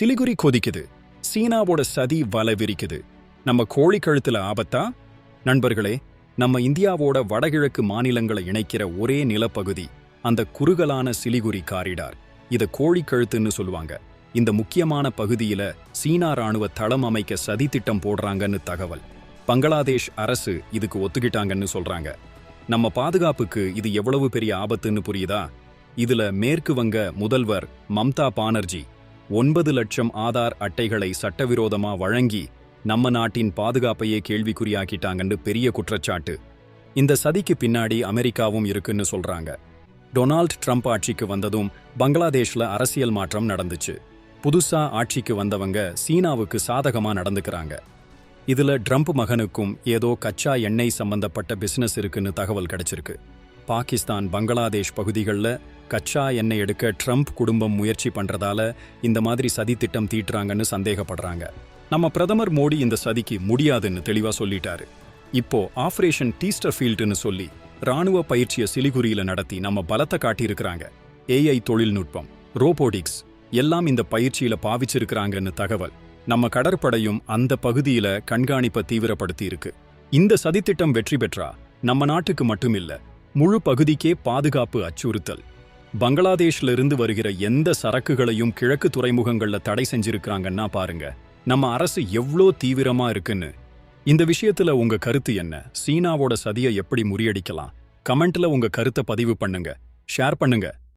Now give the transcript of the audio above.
சிலிகுரி கொதிக்குது. சீனாவோட சதி வலை விரிக்குது நம்ம கோழி கழுத்துல ஆபத்தா? நண்பர்களே நம்ம இந்தியாவோட வடகிழக்கு மாநிலங்களை இணைக்கிற ஒரே நிலப்பகுதி அந்த குறுகலான சிலிகுரி காரிடார். இத கோழி கழுத்துன்னு சொல்லுவாங்க. இந்த முக்கியமான பகுதியில சீனா ராணுவ தளம் அமைக்க சதி திட்டம் போடுறாங்கன்னு தகவல். பங்களாதேஷ் அரசு இதுக்கு ஒத்துக்கிட்டாங்கன்னு சொல்றாங்க. நம்ம பாதுகாப்புக்கு இது எவ்வளவு பெரிய ஆபத்துன்னு புரியுதா? இதுல மேற்கு வங்க முதல்வர் மம்தா பானர்ஜி ஒன்பது லட்சம் ஆதார் அட்டைகளை சட்டவிரோதமா வழங்கி நம்ம நாட்டின் பாதுகாப்பையே கேள்விக்குறியாக்கிட்டாங்கன்னு பெரிய குற்றச்சாட்டு. இந்த சதிக்கு பின்னாடி அமெரிக்காவும் இருக்குன்னு சொல்றாங்க. டொனால்ட் ட்ரம்ப் ஆட்சிக்கு வந்ததும் பங்களாதேஷ்ல அரசியல் மாற்றம் நடந்துச்சு. புதுசா ஆட்சிக்கு வந்தவங்க சீனாவுக்கு சாதகமா நடந்துக்கிறாங்க. இதுல ட்ரம்ப் மகனுக்கும் ஏதோ கச்சா எண்ணெய் சம்பந்தப்பட்ட பிசினஸ் இருக்குன்னு தகவல் கிடைச்சிருக்கு. பாகிஸ்தான் பங்களாதேஷ் பகுதிகளில் கச்சா எண்ணெய் எடுக்க ட்ரம்ப் குடும்பம் முயற்சி பண்றதால இந்த மாதிரி சதி திட்டம் தீட்டுறாங்கன்னு சந்தேகப்படுறாங்க. நம்ம பிரதமர் மோடி இந்த சதிக்கு முடியாதுன்னு தெளிவா சொல்லிட்டாரு. இப்போ ஆபரேஷன் டீஸ்டர் ஃபீல்டுன்னு சொல்லி ராணுவ பயிற்சியை சிலிகுரியில நடத்தி நம்ம பலத்தை காட்டியிருக்கிறாங்க. ஏஐ தொழில்நுட்பம் ரோபோட்டிக்ஸ் எல்லாம் இந்த பயிற்சியில பாவிச்சிருக்கிறாங்கன்னு தகவல் நம்ம கடற்படையும் அந்த பகுதியில கண்காணிப்பை தீவிரப்படுத்தி இருக்கு இந்த சதித்திட்டம் வெற்றி பெற்றா நம்ம நாட்டுக்கு மட்டுமில்ல முழு பகுதிக்கே பாதுகாப்பு அச்சுறுத்தல். பங்களாதேஷ்ல இருந்து வருகிற எந்த சரக்குகளையும் கிழக்கு துறைமுகங்கள்ல தடை செஞ்சிருக்கிறாங்கன்னா பாருங்க. நம்ம அரசு எவ்ளோ தீவிரமா இருக்குன்னு. இந்த விஷயத்துல உங்க கருத்து என்ன? சீனாவோட சதியை எப்படி முறியடிக்கலாம்? கமெண்ட்ல உங்க கருத்தை பதிவு பண்ணுங்க. ஷேர் பண்ணுங்க.